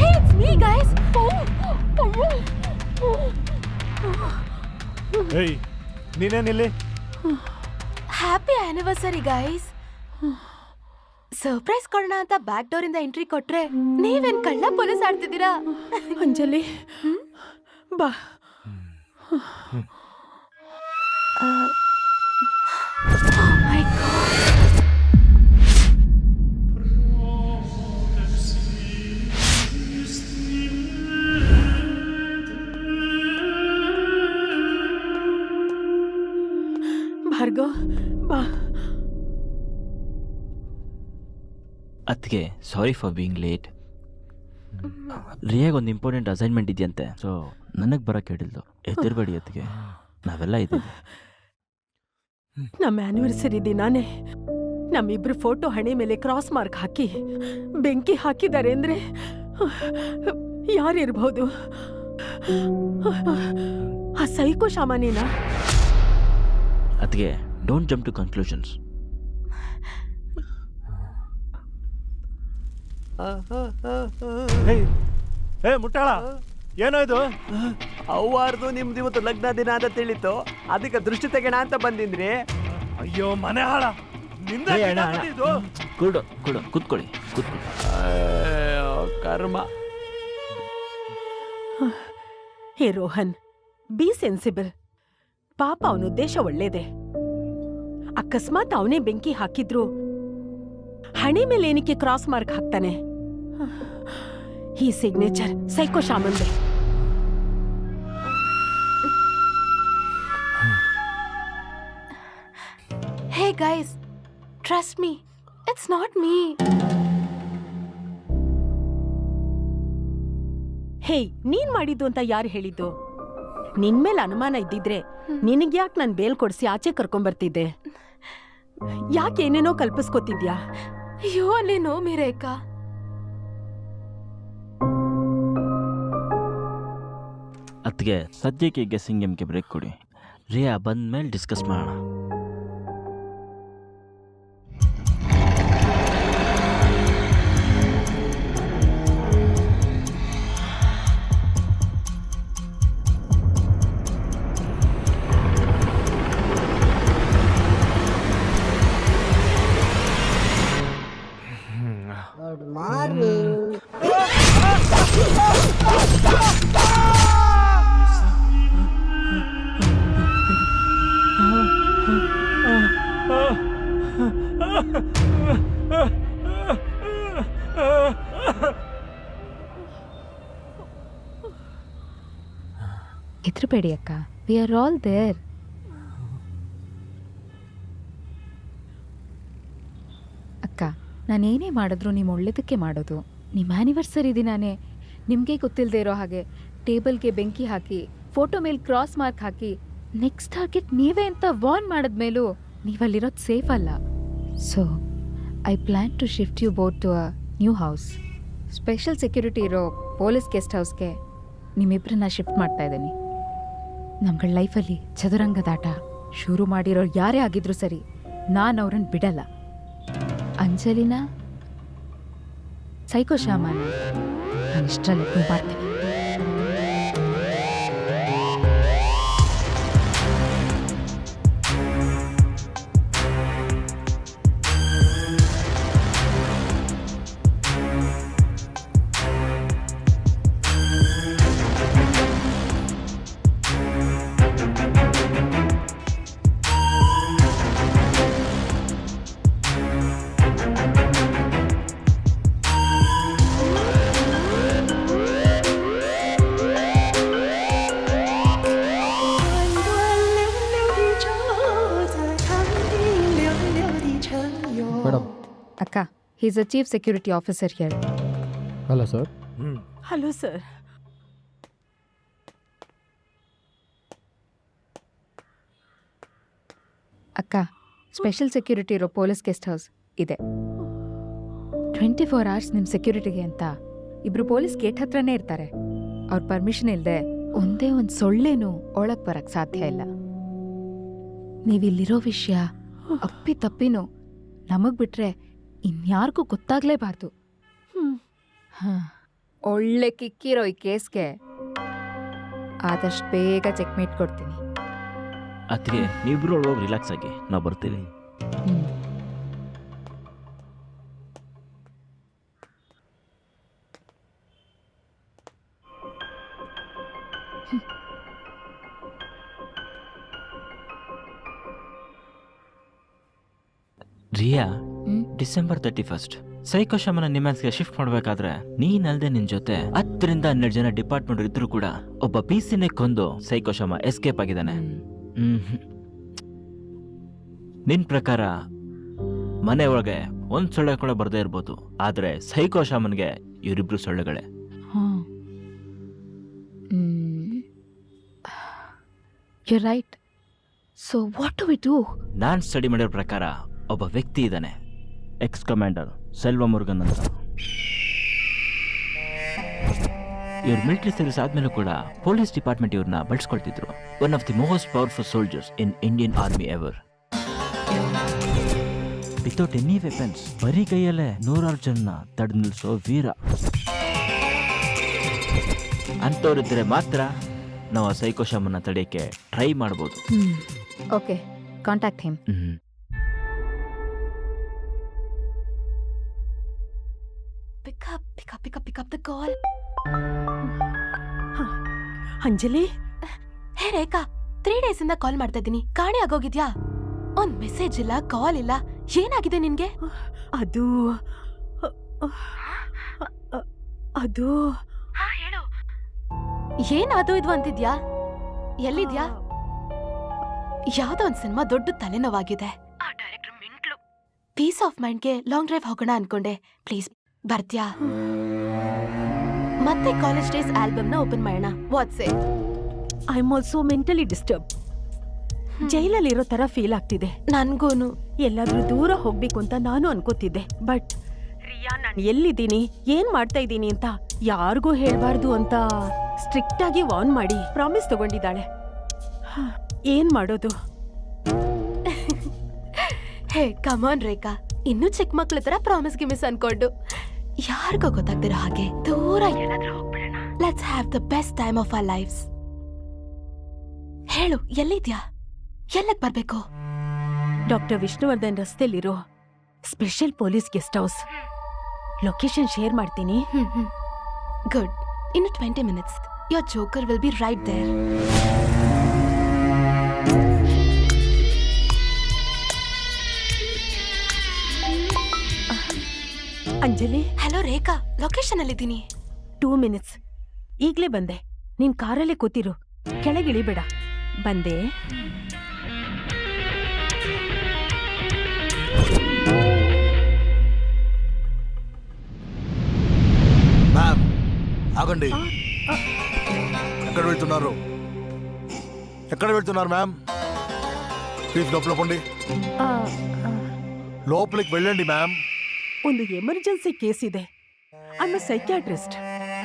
Hey, it's me, guys. ಏಯ್ ನೀನೇನಿಲ್ಲಿ? Happy anniversary guys surprise ಕೊಡೋಣ ಅಂತ ಬ್ಯಾಕ್ ಡೋರ್ ಇಂದ ಎಂಟ್ರಿ ಕೊಟ್ರೆ ನೀವೇನ್ ಕಳ್ಳ ಪೊಲೀಸ್ ಆಡ್ತಿದ್ದೀರಾ? ಅಂಜಲಿ ಬಾ. My ಬಾ ಅದಕ್ಕೆ ಸಾರಿ ಫಾರ್ ಬೀಯಿಂಗ್ ಲೇಟ್ ರಿಯಾಗ ಒಂದು ಇಂಪಾರ್ಟೆಂಟ್ ಅಸೈನ್ಮೆಂಟ್ ಇದೆಯಂತೆ. ಸೊ ನನಗೆ ಬರೋಕ್ಕೆ ಹೇಳಿದ್ದು ಎದ್ದಿರಬೇಡಿ ಅದಕ್ಕೆ ನಾವೆಲ್ಲ ಇದ್ದೀವಿ. ನಮ್ಮ ಆನಿವರ್ಸರಿ ದಿನಾನೇ ನಮ್ಮಿಬ್ರು ಫೋಟೋ ಹಣೆ ಮೇಲೆ ಕ್ರಾಸ್ ಮಾರ್ಕ್ ಹಾಕಿ ಬೆಂಕಿ ಹಾಕಿದ್ದಾರೆ ಅಂದ್ರೆ ಯಾರಿರ್ಬಹುದು ಆ ಸೈಕೋ ಶಾಮಾನೇನಾ? ಅದಕ್ಕೆ don't jump to conclusions hey ಏ ಮುಟ್ಟಾಳ ಏನೋ ಇದು? ಅವ್ವಾರ್ದು ನಿಮ್ದು ಇವತ್ತು ಲಗ್ನ ದಿನ ಅಂತ ತಿಳಿತು. ಅದಕ್ಕೆ ದೃಷ್ಟಿ ತೆಗೆಣ ಅಂತ ಬಂದಿದ್ರಿ. ಅಯ್ಯೋ ಮನೆ ಹಾಳ. ನಿಂದ ಏ, ಅಣ್ಣ, ಅಣ್ಣ. ಇದು ಕೂಡು ಕೂಡು ಕೂತ್ಕೊಳ್ಳಿ ಕೂತ್ಕೊಳ್ಳಿ. ಅಯ್ಯೋ, ಕರ್ಮ. Hey Rohan be sensible. ಪಾಪ ಅವನ ಉದ್ದೇಶ ಒಳ್ಳೇದೆ. ಅಕಸ್ಮಾತ್ ಅವನೇ ಬೆಂಕಿ ಹಾಕಿದ್ರು. ಹಣೆ ಮೇಲೆ ಏನಕ್ಕೆ ಕ್ರಾಸ್ ಮಾರ್ಕ್ ಹಾಕ್ತಾನೆ? ಈ signature psycho ಶಾಮಂದೆ hey guys trust me it's not me hey ನೀನ್ ಮಾಡಿದ್ದು ಅಂತ ಯಾರು ಹೇಳಿದ್ದು? ನಿನ್ ಮೇಲೆ ಅನುಮಾನ ಇದ್ದಿದ್ರೆ ನಿನಗ್ಯಾಕೆ ನಾನು ಬೇಲ್ ಕೊಡಿಸಿ ಆಚೆ ಕರ್ಕೊಂಬರ್ತಿದ್ದೆ? ಯಾಕೆ ಏನೇನೋ ಕಲ್ಪಿಸ್ಕೊತಿದ್ಯಾ? ಅಯ್ಯೋ ಅಲ್ಲಿ ನೋ me, Rekha. ಅದಕ್ಕೆ ಸದ್ಯಕ್ಕೆ ಗೆಸ್ಸಿಂಗ್ ಗೇಮ್ಗೆ ಬ್ರೇಕ್ ಕೊಡಿ. ರಿಯಾ ಬಂದ್ಮೇಲೆ ಡಿಸ್ಕಸ್ ಮಾಡೋಣ. ಹೆದರಬೇಡಿ ಅಕ್ಕ. ವಿ ಆರ್ ಆಲ್ ದೇರ್ ಅಕ್ಕ ನಾನೇನೇ ಮಾಡಿದ್ರು ನಿಮ್ಮ ಒಳ್ಳೇದಕ್ಕೆ ಮಾಡೋದು. ನಿಮ್ಮ ಆ್ಯನಿವರ್ಸರಿ ದಿನಾನೇ ನಿಮಗೆ ಗೊತ್ತಿಲ್ಲದೆ ಇರೋ ಹಾಗೆ ಟೇಬಲ್ಗೆ ಬೆಂಕಿ ಹಾಕಿ, ಫೋಟೋ ಮೇಲೆ ಕ್ರಾಸ್ ಮಾರ್ಕ್ ಹಾಕಿ ನೆಕ್ಸ್ಟ್ ಟಾರ್ಗೆಟ್ ನೀವೇ ಅಂತ ವಾರ್ನ್ ಮಾಡಿದ ಮೇಲೂ ನೀವಲ್ಲಿರೋದು ಸೇಫ್ ಅಲ್ಲ. So I plan to shift you both to a new house special security ಇರೋ ಪೊಲೀಸ್ ಗೆಸ್ಟ್ ಹೌಸ್ಗೆ ನಿಮ್ಮಿಬ್ಬರನ್ನ ಶಿಫ್ಟ್ ಮಾಡ್ತಾ ಇದ್ದೀನಿ. ನಮ್ಗಳ ಲೈಫಲ್ಲಿ ಚದುರಂಗದಾಟ ಶುರು ಮಾಡಿರೋರು ಯಾರೇ ಆಗಿದ್ರು ಸರಿ, ನಾನು ಅವ್ರನ್ನ ಬಿಡಲ್ಲ. ಅಂಜಲಿನ ಸೈಕೋ ಶಾಮಾನ ನಾನು ಇಷ್ಟರಲ್ಲಿ ಮಾಡ್ತೀನಿ he's a chief security officer here hello sir hello sir ಅಕ್ಕ ಸ್ಪೆಷಲ್ ಸೆಕ್ಯೂರಿಟಿ ಇರೋ ಪೊಲೀಸ್ ಗೆಸ್ಟ್ ಹೌಸ್ ಇದೆ. ಟ್ವೆಂಟಿ ಫೋರ್ ಅವರ್ಸ್ ನಿಮ್ಮ ಸೆಕ್ಯೂರಿಟಿಗೆ ಅಂತ ಇಬ್ರು ಪೊಲೀಸ್ ಗೇಟ್ ಹತ್ರನೇ ಇರ್ತಾರೆ. ಅವ್ರ ಪರ್ಮಿಷನ್ ಇಲ್ಲದೆ ಒಂದೇ ಒಂದು ಸೊಳ್ಳೆನೂ ಒಳಗೆ ಬರಕ್ಕೆ ಸಾಧ್ಯ ಇಲ್ಲ. ನೀವಿಲ್ಲಿರೋ ವಿಷಯ ಅಪ್ಪಿ ತಪ್ಪಿನೂ ನಮಗ್ ಬಿಟ್ರೆ ಇನ್ಯಾರಿಗೂ ಗೊತ್ತಾಗ್ಲೇಬಾರ್ದು. ಒಳ್ಳೆ ಕಿಕ್ಕಿರೋ ಈ ಕೇಸ್ಗೆ ಆದಷ್ಟು ಬೇಗ ಚೆಕ್ ಚೆಕ್ಮೇಟ್ ಕೊಡ್ತೀನಿ. ಅದಕ್ಕೆ ನೀವಿಬ್ರು ಹೋಗಿ ರಿಲ್ಯಾಕ್ಸ್ ಆಗಿ. ನಾವು ಬರ್ತೀವಿ. Hmm. Riya? December thirty first ಸೈಕೋಶಮನ ನಿಮ್ಯಾನ್ಸ್ಗೆ ಶಿಫ್ಟ್ ಮಾಡ್ಬೇಕಾದ್ರೆ ನೀನಲ್ದೆ ನಿನ್ ಜೊತೆ ಹತ್ತರಿಂದ ಹನ್ನೆರಡು ಜನ ಡಿಪಾರ್ಟ್ಮೆಂಟ್ ಇದ್ರು ಕೂಡ ಒಬ್ಬ ಪಿ ಸಿನೇ ಕೊಂದು ಸೈಕೋಶಮ ಎಸ್ಕೇಪ್ ಆಗಿದ್ದಾನೆ. ಹ್ಮ್. ನಿನ್ ಪ್ರಕಾರ ಮನೆ ಒಳಗೆ ಒಂದ್ ಸೊಳ್ಳೆ ಕೂಡ ಬರ್ದೇ ಇರ್ಬೋದು ಆದ್ರೆ ಸೈಕೋಶಮನ್ಗೆ ಇವರಿಬ್ರು ಸೊಳ್ಳೆಗಳೇ. You right so what we do non study ಮಾಡಿರೋ ಪ್ರಕಾರ ಒಬ್ಬ ವ್ಯಕ್ತಿ ಇದ್ದಾನೆ. ಎಕ್ಸ್ ಕಮಾಂಡರ್ ಸೆಲ್ವ ಮುರುಗನ್ ಅಂತ. ಇವ್ರ ಮಿಲಿಟರಿ ಸರ್ವಿಸ್ ಆದ್ಮೇಲೂ ಕೂಡ ಪೊಲೀಸ್ ಡಿಪಾರ್ಟ್ಮೆಂಟ್ ಇವ್ರನ್ನ ಬಳಸ್ಕೊಳ್ತಿದ್ರು. One of the most powerful soldiers in Indian army ever without any weapons ಬರೀ ಕೈಯಲ್ಲೇ ನೂರಾರು ಜನ ತಡೆದು ನಿಲ್ಲಿಸೋ ವೀರ. ಅಂಥವ್ರಿದ್ರೆ ಮಾತ್ರ ನಾವು ಆ ಸೈಕೋಶಮನ್ನ ತಡೆಯಕ್ಕೆ ಟ್ರೈ ಮಾಡ್ಬೋದು. Okay contact him hmm. Pick up, pick up, pick up, pick up the call Anjali hey Rekha three days ಇಂದ ಕಾಲ್ ಮಾಡ್ತಾ ಇದ್ದೀನಿ. ಕಾಣೆ ಆಗೋಗಿದ್ಯಾ? ಒಂದ್ ಮೆಸೇಜ್ ಇಲ್ಲ ಕಾಲ್ ಇಲ್ಲ. ಏನಾಗಿದೆ ನಿನ್ಗೆ? ಅದು ಅದು. ಹೇಳು. ಏನಾದು ಇದು ಅಂತಿದ್ಯಾ? ಎಲ್ಲಿದ್ಯಾ? ಯಾವ್ದೋ ಒಂದ್ ಸಿನಿಮಾ ದೊಡ್ಡ ತಲೆನೋವಾಗಿದೆ. ಪೀಸ್ ಆಫ್ ಮೈಂಡ್ಗೆ ಲಾಂಗ್ ಡ್ರೈವ್ ಹೋಗೋಣ ಅನ್ಕೊಂಡೆ. ಪ್ಲೀಸ್ ಬರ್ತ್ಯಾ? ಮತ್ತೆ ಕಾಲೇಜ್ ಡೇಸ್ ಆಲ್ಬಮ್ನ ಓಪನ್ ಮಾಡೋಣ. What's I am also mentally disturb ಜೈಲಲ್ಲಿ ಇರೋ ತರ ಫೀಲ್ ಆಗ್ತಿದೆ. ನನ್ಗೂನು. ಎಲ್ಲಾದ್ರೂ ದೂರ ಹೋಗ್ಬೇಕು ಅಂತ ನಾನು ಅನ್ಕೋತಿದ್ದೆ. ಬಟ್ ರಿಯಾ ನಾನು ಎಲ್ಲಿದ್ದೀನಿ? ಏನ್ ಮಾಡ್ತಾ ಇದ್ದೀನಿ ಅಂತ ಯಾರಿಗೂ ಹೇಳ್ಬಾರ್ದು ಅಂತ ಸ್ಟ್ರಿಕ್ಟ್ ಆಗಿ ವಾರ್ನ್ ಮಾಡಿ ಪ್ರಾಮಿಸ್ ತಗೊಂಡಿದ್ದಾಳೆ. ಏನ್ ಮಾಡೋದು? ಹೇ ಕಮಾನ್ ರೇಖಾ. ಇನ್ನೂ ಚಿಕ್ಕ ಮಕ್ಳ ತರ ಪ್ರಾಮಿಸ್ ಗಿಮಿಸ್ ಅನ್ಕೊಂಡು. ಯಾರಿಗೂ ಗೊತ್ತಾಗ್ತಿರೋ ಹಾಗೆ ದೂರ ಏನಾದ್ರೂ ಹೋಗ್ಬಿಡೋಣ. Let's have the best time of our lives ಹೇಳು ಎಲ್ಲಿದ್ಯಾ? ಎಲ್ಲಕ್ ಬರ್ಬೇಕು? Doctor Vishnuvardhan ರಸ್ತೆಯಲ್ಲಿರೋ special police guest house. Location share ಮಾಡ್ತೀನಿ. ಗುಡ್. ಇನ್ನು twenty minutes your joker will be right there Anjali hello Rekha location ಅಲ್ಲಿದ್ದೀನಿ ಟೂ ಮಿನಿಟ್ಸ್ ಈಗ್ಲೇ ಬಂದೆ ನೀನ್ ಕಾರಲ್ಲೇ ಕೂತಿರು ಕೆಳಗಿಳಿಬೇಡ ಬಂದೆ మ్యామ్ ఆగండి ఎక్కడ వెళ్తున్నారు ఎక్కడ వెళ్తున్నారు మ్యామ్ ప్లీజ్ లోపల పోండి ಆ, ಆ, లోపలికి వెళ్ళండి మ్యామ్ ಒಂದು ಎಮರ್ಜೆನ್ಸಿ ಕೇಸ್ ಇದೆ ಐ ಸೈಕ್ಯಾಟ್ರಿಸ್ಟ್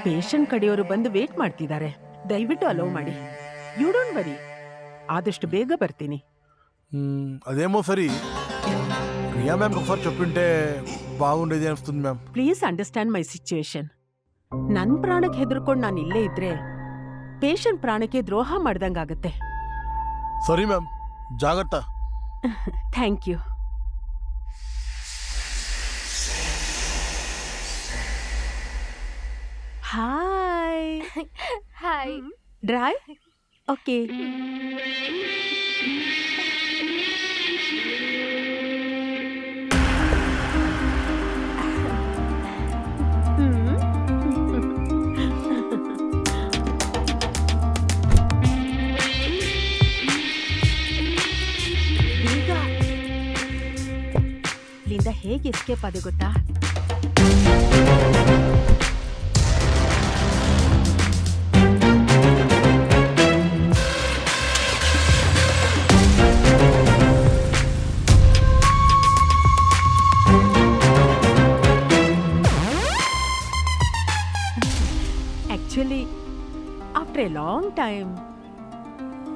ಪೇಷಂಟ್ ಕಡೆಯವರು ಬಂದು ವೇಟ್ ಮಾಡ್ತಿದ್ದಾರೆ ದಯವಿಟ್ಟು ಅಲೋ ಮಾಡಿ ಯು ಡೋಂಟ್ ವರಿ ಆದಷ್ಟು ಬೇಗ ಬರ್ತೀನಿ మ్మ్, అదేమో సరి రియా మ్యామ్కి ఒకసారి చెప్పింటే బాగుండేది అనిపిస్తుంది ma'am please understand my situation ನನ್ ಪ್ರಾಣಕ್ಕೆ ಹೆದರ್ಕೊಂಡು ನಾನು ಇಲ್ಲೇ ಇದ್ರೆ ಪೇಷಂಟ್ ಪ್ರಾಣಕ್ಕೆ ದ್ರೋಹ ಮಾಡ್ದಂಗಾಗತ್ತೆ ಸರಿ ma'am ಜಾಗ್ರತ thank you hi hi dry okay ಈಗ ಇಲ್ಲಿಂದ ಹೇಗೆ ಎಸ್ಕೇಪ್ ಆದೆ ಗೊತ್ತಾ? Time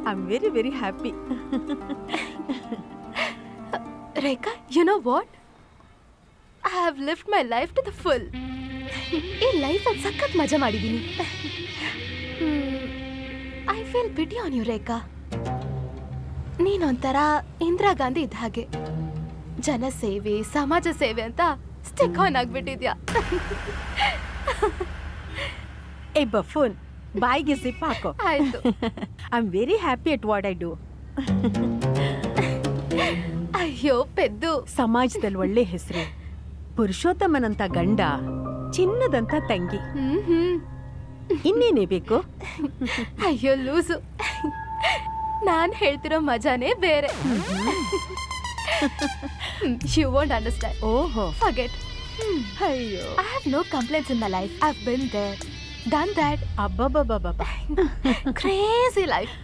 I am very very happy Rekha, you know what? I have lived my life to the full. ಈ ಲೈಫಲ್ಲಿ ಸಖತ್ ಮಜಾ ಮಾಡಿದ್ದೀನಿ I feel pity on you Rekha ನೀನೊಂಥರ Indira Gandhi ಇದ್ದ ಹಾಗೆ ಜನಸೇವೆ ಸಮಾಜ ಸೇವೆ ಅಂತ ಸ್ಟಿಕ್ ಆನ್ ಆಗ್ಬಿಟ್ಟಿದ್ಯಾ ಏ ಬಫೋನ್ ಬಾಯಿಗೆ ಸಿಪ್ ಹಾಕೋ. ಆಯ್ತು. I am very happy at what I do ಅಯ್ಯೋ ಪೆದ್ದು. ಸಮಾಜದಲ್ಲಿ ಒಳ್ಳೆ ಹೆಸರು. ಪುರುಷೋತ್ತಮನಂತ ಗಂಡ ಚಿನ್ನದಂತ ತಂಗಿ. ಹ್ಮ್ ಹ್ಮ್ ಇನ್ನೇನೇ ಬೇಕು? ಅಯ್ಯೋ ಲೂಸು. ನಾನು ಹೇಳ್ತಿರೋ ಮಜಾನೇ ಬೇರೆ. ಯು ವೋಂಟ್ ಅಂಡರ್ಸ್ಟ್ಯಾಂಡ್ ಓಹೋ. ಫಗೆಟ್ ಅಯ್ಯೋ I have no complaints in my life I been there done that ಅಬ್ಬಬ್ಬಬ್ಬಬ್ಬ crazy life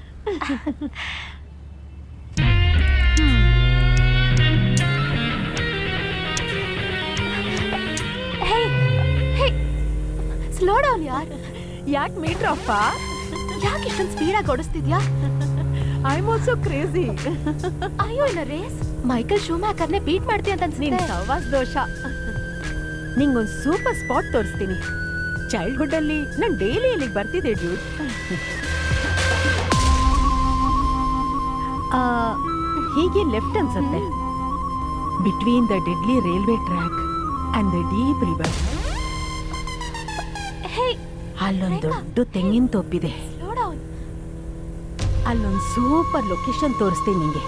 hey hey slow down ಯಾರ್ ಯಾಕೆ ಮೀಟ್ರ್ ಅಪ್ಪ ಯಾಕೆ ಇಷ್ಟೊಂದು ಸ್ಪೀಡಾಗಿ ಓಡಿಸ್ತಿದ್ಯಾ ಐ ಆಮ್ ಆಲ್ಸೋ ಕ್ರೇಜಿ ಅಯ್ಯೋ ಇನ್ನ ರೇಸ್ ಮೈಕಲ್ ಶೂಮ್ಯಾಕರ್ನೇ ಬೀಟ್ ಮಾಡ್ತೀಯ ಅಂತ ನಿನ್ ಅನ್ಸುತ್ತೆ ಸವಾಸ್ ದೋಷ. ನಿಂಗೊಂದು ಸೂಪರ್ ಸ್ಪಾಟ್ ತೋರಿಸ್ತೀನಿ. ಚೈಲ್ಡ್ಹುಡ್ ಅಲ್ಲಿ ನಾನು ಡೈಲಿ ಇಲ್ಲಿಗೆ ಬರ್ತಿದ್ದೆ ಡ್ಯೂಡ್ ಹೀಗೆ ಲೆಫ್ಟ್ ಅನ್ಸುತ್ತೆ? Between the deadly railway track and the deep river hey ಅಲ್ಲೊಂದು ದೊಡ್ಡ ತೆಂಗಿನ ತೋಪಿದೆ. ಅಲ್ಲೊಂದು ಸೂಪರ್ ಲೊಕೇಶನ್ ತೋರಿಸ್ತೀನಿ ನಿಂಗೆ.